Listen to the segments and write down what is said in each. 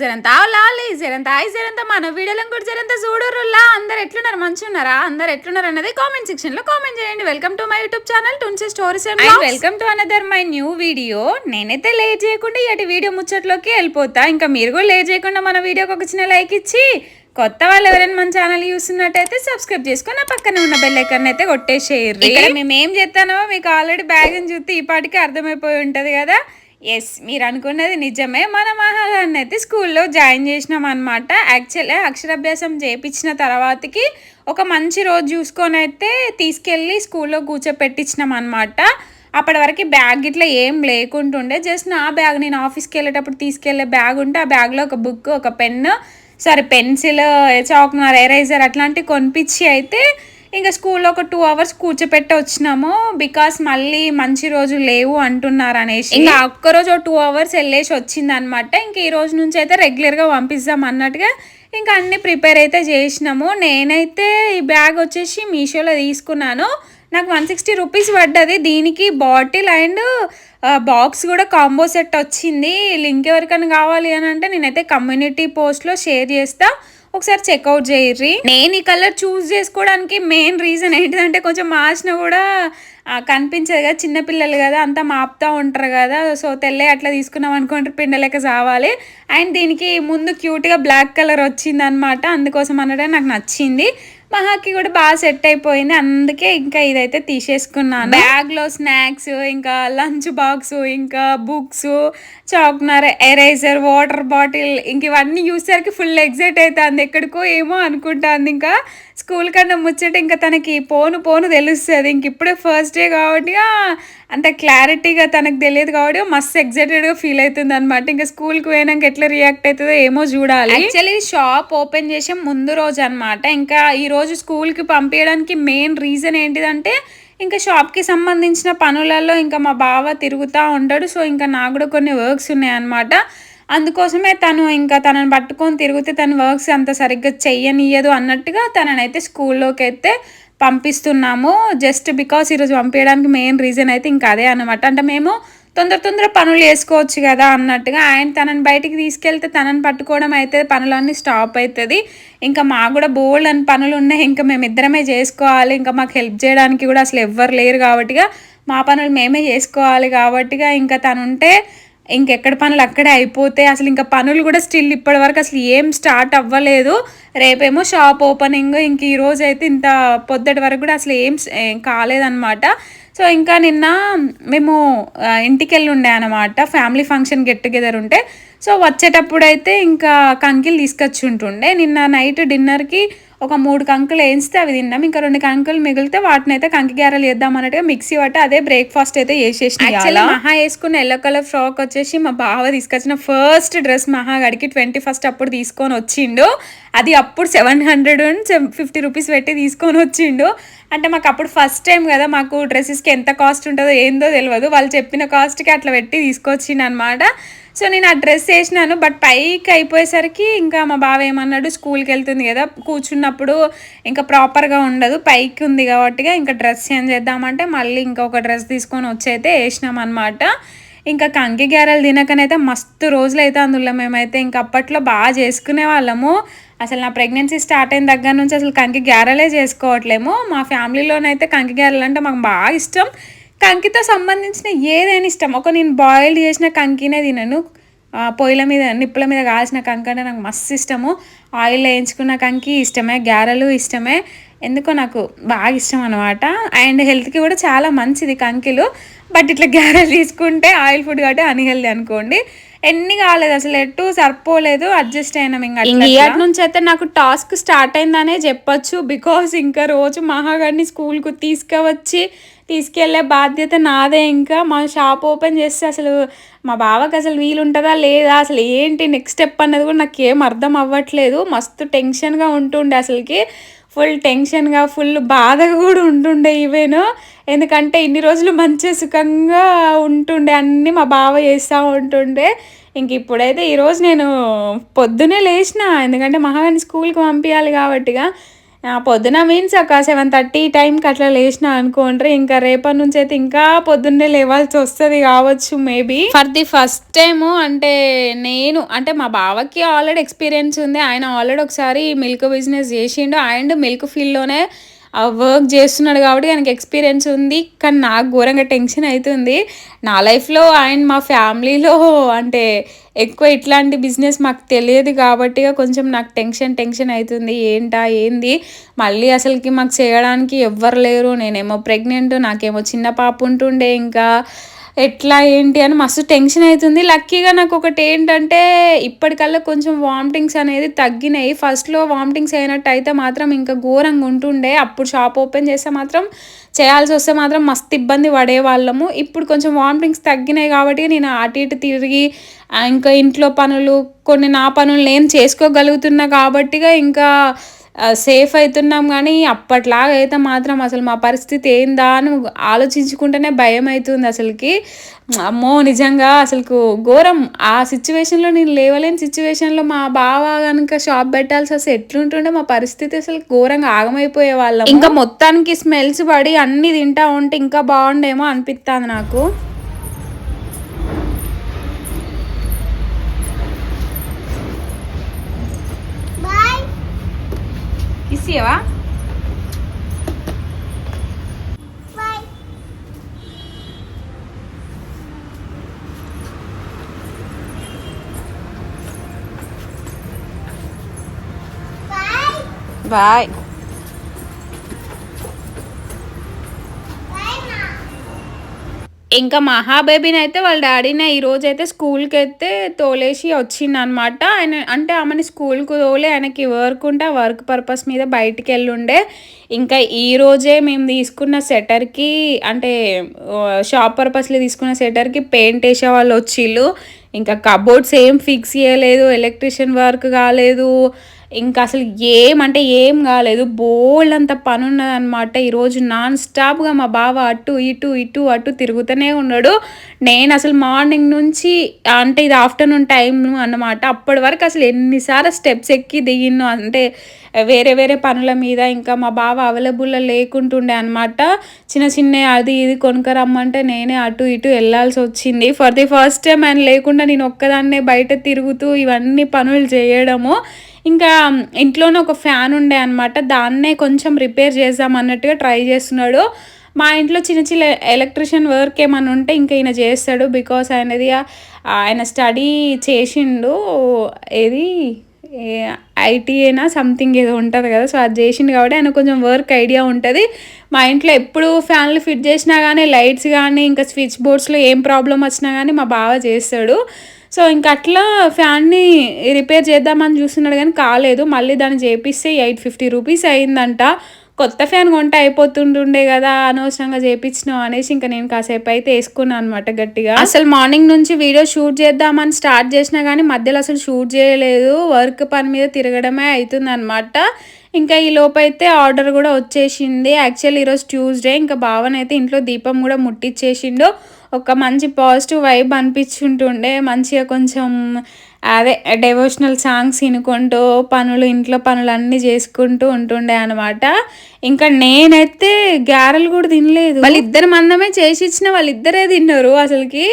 జరంత లాలి జరంత ఐ జరంత మన వీడియోలను కూడా జరంత చూడరులా అందరు ఎట్లున్నారు? మంచిగా ఉన్నారా అందరు ఎట్లున్నారు అన్నది కామెంట్ సెక్షన్లో కామెంట్ చేయండి. Welcome to my YouTube channel టుంచి stories and welcome to another my new video నేనైతే లేట్ చేయకుండా ఇటు వీడియో ముచ్చట్లోకి వెళ్ళిపోతా. ఇంకా మీరు కూడా లేట్ చేయకుండా మన వీడియోకి ఒక చిన్న లైక్ ఇచ్చి కొత్త వాళ్ళు ఎవరైనా మన ఛానల్ చూస్తున్నట్టయితే సబ్స్క్రైబ్ చేసుకొని ఆ పక్కన ఉన్న బెల్ ఐకాన్ అయితే కొట్టేసేయరు ఇక్కడ మేము ఏం చేస్తానో మీకు ఆల్రెడీ బ్యాగ్ చూస్తే ఈ పాటికి అర్థమైపోయి ఉంటది కదా. ఎస్ మీరు అనుకున్నది నిజమే. మన మహాగారిని అయితే స్కూల్లో జాయిన్ చేసినాం అనమాట యాక్చువల్లీ అక్షరాభ్యాసం చేయించిన తర్వాతకి ఒక మంచి రోజు చూసుకొని అయితే తీసుకెళ్ళి స్కూల్లో కూర్చోపెట్టించినాం అనమాట అప్పటి వరకు బ్యాగ్ ఇట్లా ఏం లేకుంటుండే. జస్ట్ నా బ్యాగ్ నేను ఆఫీస్కి వెళ్ళేటప్పుడు తీసుకెళ్ళే బ్యాగ్ ఉంటే ఆ బ్యాగ్లో ఒక బుక్ ఒక పెన్ సరే పెన్సిల్ చాక్నర్ ఎరేజర్ అట్లాంటివి కొనిపించి అయితే ఇంకా స్కూల్లో ఒక టూ అవర్స్ కూర్చోపెట్టి వచ్చినాము. బికాస్ మళ్ళీ మంచి రోజు లేవు అంటున్నారు అనేసి. ఇంకా ఒక్కరోజు టూ అవర్స్ వెళ్ళేసి వచ్చింది అనమాట ఇంక ఈ రోజు నుంచి అయితే రెగ్యులర్గా పంపిస్తాం అన్నట్టుగా ఇంకా అన్ని ప్రిపేర్ అయితే చేసినాము. నేనైతే ఈ బ్యాగ్ వచ్చేసి మీషోలో తీసుకున్నాను. నాకు వన్ సిక్స్టీ రూపీస్ పడ్డది. దీనికి బాటిల్ అండ్ బాక్స్ కూడా కాంబో సెట్ వచ్చింది. లింక్ ఎవరికైనా కావాలి అని అంటే నేనైతే కమ్యూనిటీ పోస్ట్లో షేర్ చేస్తా. ఒకసారి చెక్అవుట్ చేయర్రి. నేను ఈ కలర్ చూస్ చేసుకోవడానికి మెయిన్ రీజన్ ఏంటిదంటే కొంచెం మార్చిన కూడా కనిపించదు కదా చిన్నపిల్లలు కదా అంతా మాపుతా ఉంటారు కదా. సో తెల్లే అట్లా తీసుకున్నాం అనుకుంటే పిండలేక చావాలి అండ్ దీనికి ముందు క్యూట్గా బ్లాక్ కలర్ వచ్చింది అనమాట అందుకోసం అనడం నాకు నచ్చింది. మహాకి కూడా బాగా సెట్ అయిపోయింది. అందుకే ఇంకా ఇదైతే తీసేసుకున్నాను. బ్యాగ్లో స్నాక్స్ ఇంకా లంచ్ బాక్స్ ఇంకా బుక్స్ చాక్నర్ ఎరేజర్ వాటర్ బాటిల్ ఇంక ఇవన్నీ చూసేసరికి ఫుల్ ఎగ్జైట్ అవుతుంది ఎక్కడికో ఏమో అనుకుంటాను ఇంకా స్కూల్ కన్నా ముచ్చట ఇంకా తనకి పోను పోను తెలుస్తుంది. ఇంక ఇప్పుడే ఫస్ట్ డే కాబట్టి అంత క్లారిటీగా తనకు తెలియదు కాబట్టి మస్తు ఎగ్జైటెడ్గా ఫీల్ అవుతుంది అనమాట ఇంకా స్కూల్కి పోయినాక ఎట్లా రియాక్ట్ అవుతుందో ఏమో చూడాలి. యాక్చువల్లీ షాప్ ఓపెన్ చేసే ముందు రోజు అనమాట ఇంకా ఈ రోజు స్కూల్కి పంపించడానికి మెయిన్ రీజన్ ఏంటిదంటే ఇంకా షాప్కి సంబంధించిన పనులలో ఇంకా మా బావ తిరుగుతూ ఉంటాడు సో ఇంకా నాకు కూడా కొన్ని వర్క్స్ ఉన్నాయన్నమాట. అందుకోసమే తను ఇంకా తనని పట్టుకొని తిరిగితే తన వర్క్స్ అంత సరిగ్గా చెయ్యనియదు అన్నట్టుగా తననైతే స్కూల్లోకి అయితే పంపిస్తున్నాము జస్ట్ బికాస్ ఈరోజు పంపించడానికి మెయిన్ రీజన్ అయితే ఇంకా అదే అనమాట అంటే మేము తొందర తొందర పనులు చేసుకోవచ్చు కదా అన్నట్టుగా ఆయన తనని బయటికి తీసుకెళ్తే తనని పట్టుకోవడం అయితే పనులన్నీ స్టాప్ అవుతుంది ఇంకా మాకు కూడా బోల్డ్ అని పనులు ఉన్నాయి. ఇంకా మేము ఇద్దరమే చేసుకోవాలి. ఇంకా మాకు హెల్ప్ చేయడానికి కూడా అసలు ఎవ్వరు లేరు కాబట్టిగా మా పనులు మేమే చేసుకోవాలి కాబట్టిగా ఇంకా తను ఉంటే ఇంకెక్కడ పనులు అక్కడే అయిపోతాయి అసలు ఇంకా పనులు కూడా స్టిల్ ఇప్పటి వరకు అసలు ఏం స్టార్ట్ అవ్వలేదు. రేపేమో షాప్ ఓపెనింగ్ ఇంక ఈరోజు అయితే ఇంత పొద్దుటి వరకు కూడా అసలు ఏం కాలేదన్నమాట. సో ఇంకా నిన్న మేము ఇంటికి వెళ్ళి ఉండే అనమాట ఫ్యామిలీ ఫంక్షన్ గెట్ టుగెదర్ ఉంటే. సో వచ్చేటప్పుడు అయితే ఇంకా కంకిలు తీసుకొచ్చి ఉంటుండే నిన్న నైట్ డిన్నర్కి ఒక మూడు కంకులు వేయిస్తే అవి తిన్నాం. ఇంకా రెండు కంకులు మిగిలితే వాటిని అయితే కంకి గారెలు చేద్దాం అన్నట్టుగా మిక్సీ పట్టి అదే బ్రేక్ఫాస్ట్ అయితే చేసేసిన మహా వేసుకున్న ఎల్లో కలర్ ఫ్రాక్ వచ్చేసి మా బావ తీసుకొచ్చిన ఫస్ట్ డ్రెస్ మహా గడికి ట్వంటీ ఫస్ట్ అప్పుడు తీసుకొని వచ్చిండు. అది అప్పుడు సెవెన్ హండ్రెడ్ ఫిఫ్టీ రూపీస్ పెట్టి తీసుకొని వచ్చిండు. అంటే మాకు అప్పుడు ఫస్ట్ టైం కదా మాకు డ్రెస్సెస్కి ఎంత కాస్ట్ ఉంటుందో ఏందో తెలియదు వాళ్ళు చెప్పిన కాస్ట్కి అట్లా పెట్టి తీసుకొచ్చిండు అనమాట సో నేను ఆ డ్రెస్ వేసినాను బట్ పైకి అయిపోయేసరికి ఇంకా మా బావ ఏమన్నాడు స్కూల్కి వెళ్తుంది కదా కూర్చున్నప్పుడు ఇంకా ప్రాపర్గా ఉండదు పైకి ఉంది కాబట్టి ఇంకా డ్రెస్ చేంజ్ చేద్దామంటే మళ్ళీ ఇంకొక డ్రెస్ తీసుకొని వచ్చి అయితే వేసినాం అనమాట ఇంకా కంకి గారెలు తినకనైతే మస్తు రోజులు అయితే అందులో మేమైతే ఇంకా అప్పట్లో బాగా చేసుకునే వాళ్ళము. అసలు నా ప్రెగ్నెన్సీ స్టార్ట్ అయిన దగ్గర నుంచి అసలు కంకి గారెలే చేసుకోవట్లేము. మా ఫ్యామిలీలోనైతే కంకి గారెలు అంటే మాకు బాగా ఇష్టం. కంకితో సంబంధించిన ఏదైనా ఇష్టం. ఒక నేను బాయిల్డ్ చేసిన కంకినే తినను. పొయ్యిల మీద నిప్పుల మీద కాల్చిన కంకి అంటే నాకు మస్తు ఇష్టము. ఆయిల్ వేయించుకున్న కంకి ఇష్టమే గారెలు ఇష్టమే. ఎందుకో నాకు బాగా ఇష్టం అనమాట అండ్ హెల్త్కి కూడా చాలా మంచిది కంకిలు. బట్ ఇట్లా గారెలు తీసుకుంటే ఆయిల్ ఫుడ్ కాబట్టి అన్హెల్దీ అనుకోండి. ఎన్ని కాలేదు అసలు ఎటు సరిపోలేదు అడ్జస్ట్ అయినాం ఇంకా ఇయర్ నుంచి అయితే నాకు టాస్క్ స్టార్ట్ అయిందనే చెప్పొచ్చు బికాస్ ఇంకా రోజు మహాగాడిని స్కూల్కు తీసుకువచ్చి తీసుకెళ్ళే బాధ్యత నాదే ఇంకా. మా షాప్ ఓపెన్ చేస్తే అసలు మా బావకి అసలు వీలు ఉంటుందా లేదా అసలు ఏంటి నెక్స్ట్ స్టెప్ అన్నది కూడా నాకు ఏం అర్థం అవ్వట్లేదు. మస్తు టెన్షన్గా ఉంటుండే అసలుకి. ఫుల్ టెన్షన్గా ఫుల్ బాధగా కూడా ఉంటుండే ఈవెను. ఎందుకంటే ఇన్ని రోజులు మంచి సుఖంగా ఉంటుండే అన్నీ మా బావ చేస్తూ ఉంటుండే. ఇంక ఇప్పుడైతే ఈరోజు నేను పొద్దునే లేచిన ఎందుకంటే మహాగాని స్కూల్కి పంపించాలి కాబట్టిగా. పొద్దున మీన్స్ ఒక సెవెన్ థర్టీ టైంకి అట్లా లేచిన అనుకోండి ఇంకా రేపటి నుంచి అయితే ఇంకా పొద్దున్నే లేవాల్సి వస్తుంది కావచ్చు maybe for the first time అంటే నేను అంటే మా బావకి ఆల్రెడీ ఎక్స్పీరియన్స్ ఉంది. ఆయన ఆల్రెడీ ఒకసారి మిల్క్ బిజినెస్ చేసిండు. అండ్ మిల్క్ ఫీల్డ్లోనే ఆ వర్క్ చేస్తున్నాడు కాబట్టి ఆయనకి ఎక్స్పీరియన్స్ ఉంది. కానీ నాకు ఘోరంగా టెన్షన్ అవుతుంది నా లైఫ్లో అండ్ మా ఫ్యామిలీలో అంటే ఎక్కువ ఇట్లాంటి బిజినెస్ మాకు తెలియదు కాబట్టి కొంచెం నాకు టెన్షన్ టెన్షన్ అవుతుంది ఏంటా ఏంది? మళ్ళీ అసలుకి మాకు చేయడానికి ఎవ్వరు లేరు. నేనేమో ప్రెగ్నెంట్ నాకేమో చిన్న పాప ఉంటుండే ఇంకా. ఎట్లా ఏంటి అని మస్తు టెన్షన్ అవుతుంది లక్కీగా నాకు ఒకటి ఏంటంటే ఇప్పటికల్లా కొంచెం వామిటింగ్స్ అనేది తగ్గినాయి. ఫస్ట్లో వామిటింగ్స్ అయినట్టు అయితే మాత్రం ఇంకా ఘోరంగా ఉంటుండే. అప్పుడు షాప్ ఓపెన్ చేస్తే మాత్రం చేయాల్సి వస్తే మాత్రం మస్తు ఇబ్బంది పడేవాళ్ళము. ఇప్పుడు కొంచెం వామిటింగ్స్ తగ్గినాయి కాబట్టి నేను అటు ఇటు తిరిగి ఇంకా ఇంట్లో పనులు కొన్ని నా పనులు నేను చేసుకోగలుగుతున్నా కాబట్టిగా ఇంకా సేఫ్ అవుతున్నాం కానీ అప్పట్లాగా అయితే మాత్రం అసలు మా పరిస్థితి ఏందా అని ఆలోచించుకుంటేనే భయం అవుతుంది అసలుకి. అమ్మో నిజంగా అసలు ఘోరం. ఆ సిచ్యువేషన్లో నేను లేవలేని సిచ్యువేషన్లో మా బావ కనుక షాప్ పెట్టాల్సి వస్తే ఎట్లుంటుండే మా పరిస్థితి అసలు ఘోరంగా ఆగమైపోయే వాళ్ళం ఇంకా మొత్తానికి స్మెల్స్ పడి అన్ని తింటా ఉంటే ఇంకా బాగుండేమో అనిపిస్తుంది నాకు. ఇస్తావా బాయ్ ఇంకా మహాబేబీని అయితే వాళ్ళ డాడీని ఈరోజు అయితే స్కూల్కి అయితే తోలేసి వచ్చింది అనమాట ఆయన అంటే ఆమెని స్కూల్కి తోలే ఆయనకి వర్క్ ఉంటే వర్క్ పర్పస్ మీద బయటికి వెళ్ళుండే ఇంకా ఈ రోజే మేము తీసుకున్న సెటర్కి అంటే షాప్ పర్పస్లో తీసుకున్న సెటర్కి పెయింట్ వేసే వాళ్ళు వచ్చిళ్ళు. ఇంకా కబోర్డ్స్ ఏం ఫిక్స్ చేయలేదు ఎలక్ట్రిషియన్ వర్క్ కాలేదు. ఇంకా అసలు ఏమంటే ఏం కాలేదు. బోల్డ్ అంత పని ఉన్నదనమాట ఈరోజు నాన్ స్టాప్గా మా బావ అటు ఇటు ఇటు అటు తిరుగుతూనే ఉన్నాడు. నేను అసలు మార్నింగ్ నుంచి అంటే ఇది ఆఫ్టర్నూన్ టైం అన్నమాట. అప్పటి వరకు అసలు ఎన్నిసార్లు స్టెప్స్ ఎక్కి దిగిను అంటే వేరే వేరే పనుల మీద ఇంకా మా బావ అవైలబుల్లో లేకుంటుండే అనమాట చిన్న చిన్న అది ఇది కొనుకరమ్మంటే నేనే అటు ఇటు వెళ్ళాల్సి వచ్చింది. ఫర్ ది ఫస్ట్ టైం ఆయన లేకుండా నేను ఒక్కదాన్నే బయట తిరుగుతూ ఇవన్నీ పనులు చేయడము. ఇంకా ఇంట్లోనే ఒక ఫ్యాన్ ఉండే అనమాట దాన్నే కొంచెం రిపేర్ చేద్దాం అన్నట్టుగా ట్రై చేస్తున్నాడు. మా ఇంట్లో చిన్న చిన్న ఎలక్ట్రిషియన్ వర్క్ ఏమైనా ఉంటే ఇంకా ఈయన చేస్తాడు. బికాస్ ఆయనది ఆయన స్టడీ చేసిండు. ఏది? ఐటీఏనా సంథింగ్ ఏదో ఉంటుంది కదా. సో అది చేసిండు కాబట్టి ఆయన కొంచెం వర్క్ ఐడియా ఉంటుంది. మా ఇంట్లో ఎప్పుడు ఫ్యాన్లు ఫిట్ చేసినా కానీ లైట్స్ కానీ ఇంకా స్విచ్ బోర్డ్స్లో ఏం ప్రాబ్లం వచ్చినా కానీ మా బావ చేస్తాడు. సో ఇంక అట్లా ఫ్యాన్ని రిపేర్ చేద్దామని చూస్తున్నాడు కానీ కాలేదు. మళ్ళీ దాన్ని చేపిస్తే ఎయిట్ ఫిఫ్టీ రూపీస్ అయిందంట. కొత్త ఫ్యాన్ కొంట అయిపోతుంటుండే కదా అనవసరంగా చేపించినావు అనేసి ఇంకా నేను కాసేపు అయితే వేసుకున్నాను అనమాట గట్టిగా. అసలు మార్నింగ్ నుంచి వీడియో షూట్ చేద్దామని స్టార్ట్ చేసినా కానీ మధ్యలో అసలు షూట్ చేయలేదు. వర్క్ పని మీద తిరగడమే అవుతుంది అనమాట ఇంకా ఈ లోపైతే ఆర్డర్ కూడా వచ్చేసింది. యాక్చువల్ ఈరోజు ట్యూస్డే ఇంకా భావన ఇంట్లో దీపం కూడా ముట్టించేసిండు ఒక మంచి పాజిటివ్ వైబ్ అనిపించుంటుండే మంచిగా కొంచెం అదే డెవోషనల్ సాంగ్స్ వినుకుంటూ పనులు ఇంట్లో పనులు అన్నీ చేసుకుంటూ ఉంటుండే అనమాట ఇంకా నేనైతే గ్యారెలు కూడా తినలేదు. వాళ్ళిద్దరు మందమే చేసి ఇచ్చిన వాళ్ళిద్దరే తిన్నారు అసలుకి.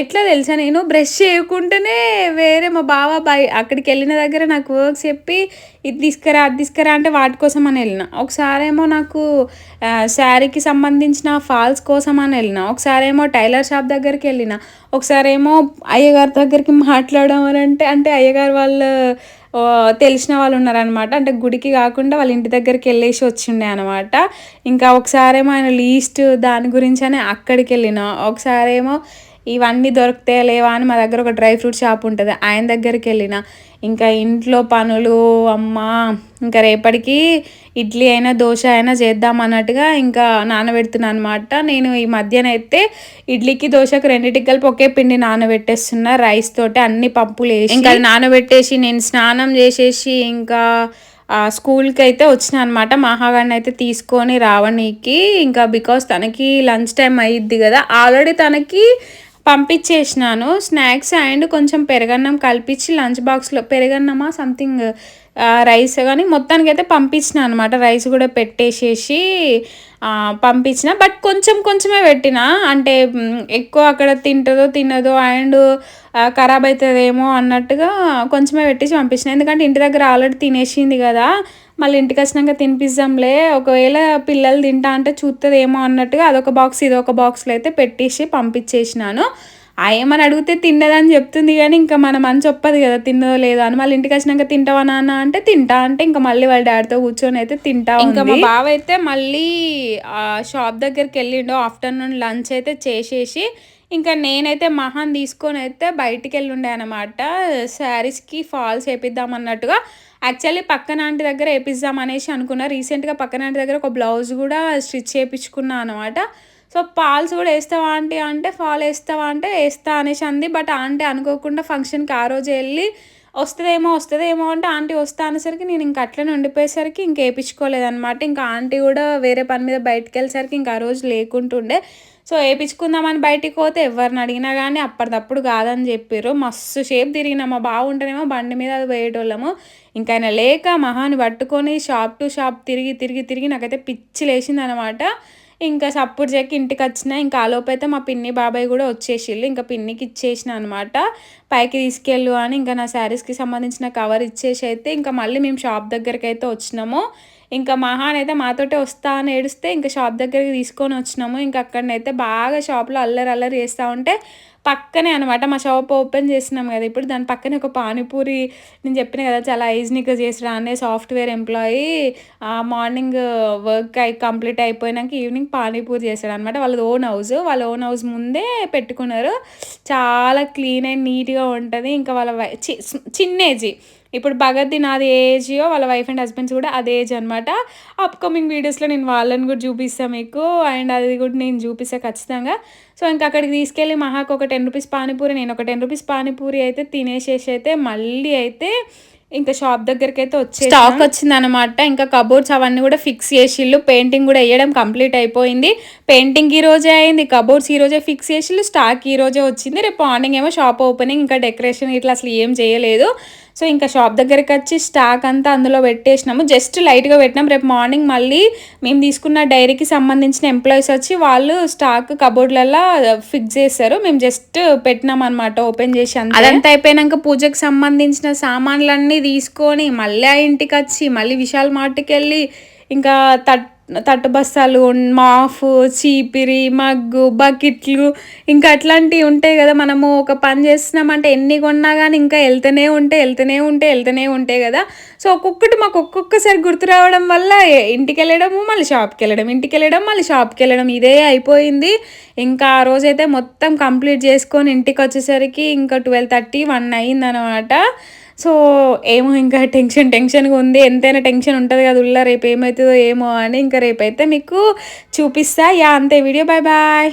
ఎట్లా తెలుసా నేను? బ్రష్ చేయకుండానే వేరే మా బావ బాయ్ అక్కడికి వెళ్ళిన దగ్గర నాకు వర్క్స్ చెప్పి ఇది తీసుకురా అది తీసుకురా అంటే వాటి కోసం అని వెళ్ళిన. ఒకసారేమో నాకు శారీకి సంబంధించిన ఫాల్స్ కోసం అని వెళ్ళిన. ఒకసారేమో టైలర్ షాప్ దగ్గరికి వెళ్ళిన. ఒకసారేమో అయ్యగారి దగ్గరికి మాట్లాడడం అంటే అంటే అయ్యగారు వాళ్ళు తెలిసిన వాళ్ళు ఉన్నారనమాట అంటే గుడికి కాకుండా వాళ్ళ ఇంటి దగ్గరికి వెళ్ళేసి వచ్చిండే అనమాట ఇంకా ఒకసారేమో ఆయన లీస్ట్ దాని గురించి అని అక్కడికి వెళ్ళిన. ఒకసారేమో ఇవన్నీ దొరుకుతాయా లేవా అని మా దగ్గర ఒక డ్రై ఫ్రూట్ షాప్ ఉంటుంది. ఆయన దగ్గరికి వెళ్ళిన. ఇంకా ఇంట్లో పనులు అమ్మ ఇంకా రేపటికి ఇడ్లీ అయినా దోశ అయినా చేద్దాం అన్నట్టుగా ఇంకా నానబెడుతున్నాను అనమాట నేను ఈ మధ్యన అయితే ఇడ్లీకి దోశకు రెండింటికి కలిపి ఒకే పిండి నానబెట్టేస్తున్నా. రైస్ తోటి అన్ని పప్పులు వేసి ఇంకా నానబెట్టేసి నేను స్నానం చేసేసి ఇంకా స్కూల్కి అయితే వచ్చిన అనమాట మహాగాడిని అయితే తీసుకొని రావడానికి ఇంకా బికాస్ తనకి లంచ్ టైం అయ్యిద్ది కదా. ఆల్రెడీ తనకి పంపించేసినాను. స్నాక్స్ అండ్ కొంచెం పెరగన్నం కల్పించి లంచ్ బాక్స్లో పెరగన్నమా సంథింగ్ రైస్ కానీ మొత్తానికి అయితే పంపించిన అనమాట రైస్ కూడా పెట్టేసేసి పంపించిన. బట్ కొంచెం కొంచెమే పెట్టిన. అంటే ఎక్కువ అక్కడ తింటుందో తినదో అండ్ ఖరాబ్ అవుతుందేమో అన్నట్టుగా కొంచెమే పెట్టేసి పంపించిన. ఎందుకంటే ఇంటి దగ్గర ఆల్రెడీ తినేసింది కదా. మళ్ళీ ఇంటికి వచ్చినాక తినిపిద్దాంలే. ఒకవేళ పిల్లలు తింటా అంటే చూస్తుందేమో అన్నట్టుగా అదొక బాక్స్ ఇదొక బాక్స్లో అయితే పెట్టేసి పంపించేసినాను. ఏమని అడిగితే తిన్నదని చెప్తుంది కానీ ఇంకా మన మంచి ఒప్పదు కదా తిన్నదో లేదో అని. మళ్ళీ ఇంటికి వచ్చినాక తింటావా నాన్న అంటే తింటా. అంటే ఇంకా మళ్ళీ వాళ్ళ డాడీతో కూర్చొని అయితే తింటా ఇంకా మా బావ అయితే మళ్ళీ ఆ షాప్ దగ్గరికి వెళ్ళిండో. ఆఫ్టర్నూన్ లంచ్ అయితే చేసేసి ఇంకా నేనైతే మహాన్ తీసుకొని అయితే బయటికి వెళ్ళుండే అనమాట శారీస్కి ఫాల్స్ వేపిద్దాం అన్నట్టుగా. యాక్చువల్లీ పక్కన ఆంటీ దగ్గర వేపిద్దాం అనేసి అనుకున్నా. రీసెంట్గా పక్కన ఆంటీ దగ్గర ఒక బ్లౌజ్ కూడా స్టిచ్ చేయించుకున్నా అనమాట సో పాల్స్ కూడా వేస్తావా ఆంటీ అంటే ఫాల్ వేస్తావా అంటే వేస్తా అనేసి అంది. బట్ ఆంటీ అనుకోకుండా ఫంక్షన్కి ఆ రోజు వెళ్ళి వస్తుందేమో వస్తుందేమో అంటే ఆంటీ వస్తా అనేసరికి నేను ఇంకా అట్లనే ఉండిపోయేసరికి ఇంక వేయించుకోలేదన్నమాట ఇంకా ఆంటీ కూడా వేరే పని మీద బయటకు వెళ్ళేసరికి ఇంకా ఆ రోజు లేకుంటుండే. సో వేయించుకుందామని బయటికి పోతే ఎవరిని అడిగినా కానీ అప్పటిదప్పుడు కాదని చెప్పారు మస్తు షేప్ తిరిగినా మా బాగుంటేనేమో బండి మీద అది పోయేటోళ్ళము. ఇంకా ఆయన లేక మహాని పట్టుకొని షాప్ టు షాప్ తిరిగి తిరిగి తిరిగి నాకైతే పిచ్చి లేచింది అనమాట ఇంకా సప్పుడు చెక్కి ఇంటికి వచ్చిన ఇంకా ఆలోపు అయితే మా పిన్ని బాబాయ్ కూడా వచ్చేసిళ్ళు. ఇంకా పిన్నికి ఇచ్చేసిన అనమాట పైకి తీసుకెళ్ళు అని ఇంకా నా శారీస్కి సంబంధించిన కవర్ ఇచ్చేసి అయితే ఇంకా మళ్ళీ మేము షాప్ దగ్గరికి అయితే వచ్చినాము. ఇంకా మహాన్ అయితే మాతోటే వస్తా అని ఏడిస్తే ఇంకా షాప్ దగ్గరికి తీసుకొని వచ్చినాము. ఇంకా అక్కడనైతే బాగా షాప్లో అల్లరి అల్లరి చేస్తూ ఉంటే పక్కనే అనమాట మా షాప్ ఓపెన్ చేసినాం కదా ఇప్పుడు. దాని పక్కనే ఒక పానీపూరి నేను చెప్పిన కదా చాలా ఐజ్నిక్గా చేసిరా అనే సాఫ్ట్వేర్ ఎంప్లాయీ మార్నింగ్ వర్క్ అయి కంప్లీట్ అయిపోయినాక ఈవినింగ్ పానీపూరి చేశాడు అనమాట వాళ్ళది ఓన్ హౌస్. వాళ్ళ ఓన్ హౌస్ ముందే పెట్టుకున్నారు. చాలా క్లీన్ అండ్ నీట్గా ఉంటుంది. ఇంకా వాళ్ళ వై- చి- చిన్న ఇప్పుడు భగత్ది నాది ఏ ఏజ్యో వాళ్ళ వైఫ్ అండ్ హస్బెండ్స్ కూడా అదే ఏజ్ అనమాట అప్కమింగ్ వీడియోస్లో నేను వాళ్ళని కూడా చూపిస్తాను మీకు. అండ్ అది కూడా నేను చూపిస్తాను ఖచ్చితంగా. సో ఇంకా అక్కడికి తీసుకెళ్ళి మహాకు ఒక టెన్ రూపీస్ పానీపూరి నేను ఒక టెన్ రూపీస్ పానీపూరి అయితే తినేసేసి అయితే మళ్ళీ అయితే ఇంకా షాప్ దగ్గరికి అయితే వచ్చే స్టాక్ వచ్చింది అనమాట ఇంకా కబోర్డ్స్ అవన్నీ కూడా ఫిక్స్ చేసిళ్ళు. పెయింటింగ్ కూడా వేయడం కంప్లీట్ అయిపోయింది. పెయింటింగ్ ఈ రోజే అయింది. కబోర్డ్స్ ఈ రోజే ఫిక్స్ చేసిళ్ళు. స్టాక్ ఈ రోజే వచ్చింది. రేపు మార్నింగ్ ఏమో షాప్ ఓపెనింగ్ ఇంకా డెకరేషన్ ఇట్లా అసలు ఏం చేయలేదు. సో ఇంకా షాప్ దగ్గరికి వచ్చి స్టాక్ అంతా అందులో పెట్టేసినాము. జస్ట్ లైట్గా పెట్టినాం. రేపు మార్నింగ్ మళ్ళీ మేము తీసుకున్న డైరీకి సంబంధించిన ఎంప్లాయీస్ వచ్చి వాళ్ళు స్టాక్ కబోర్డ్లలో ఫిక్స్ చేస్తారు మేము జస్ట్ పెట్టినాం అనమాట ఓపెన్ చేసి అదంతా అయిపోయినాక పూజకి సంబంధించిన సామాన్లన్నీ తీసుకొని మళ్ళీ ఆ ఇంటికి వచ్చి మళ్ళీ విశాల్ మార్ట్కి వెళ్ళి ఇంకా తట్ తట్టు బస్తాలు మాఫ్ చీపిరి మగ్గు బకెట్లు ఇంకా అట్లాంటివి ఉంటాయి కదా. మనము ఒక పని చేస్తున్నామంటే ఎన్ని కొన్నా కానీ ఇంకా వెళ్తూనే ఉంటే వెళ్తూనే ఉంటే వెళ్తూనే ఉంటాయి కదా. సో ఒక్కొక్కటి మాకు ఒక్కొక్కసారి గుర్తు రావడం వల్ల ఇంటికి వెళ్ళడము మళ్ళీ షాప్కి వెళ్ళడం ఇంటికి వెళ్ళడం మళ్ళీ షాప్కి వెళ్ళడం ఇదే అయిపోయింది. ఇంకా ఆ రోజైతే మొత్తం కంప్లీట్ చేసుకొని ఇంటికి వచ్చేసరికి ఇంకా ట్వెల్వ్ థర్టీ వన్ అయిందనమాట సో ఏమో ఇంకా టెన్షన్ టెన్షన్గా ఉంది. ఎంతైనా టెన్షన్ ఉంటుంది కదా ఉల్ల రేపు ఏమవుతుందో ఏమో అని ఇంకా రేపైతే మీకు చూపిస్తా. యా అంతే. Video bye bye.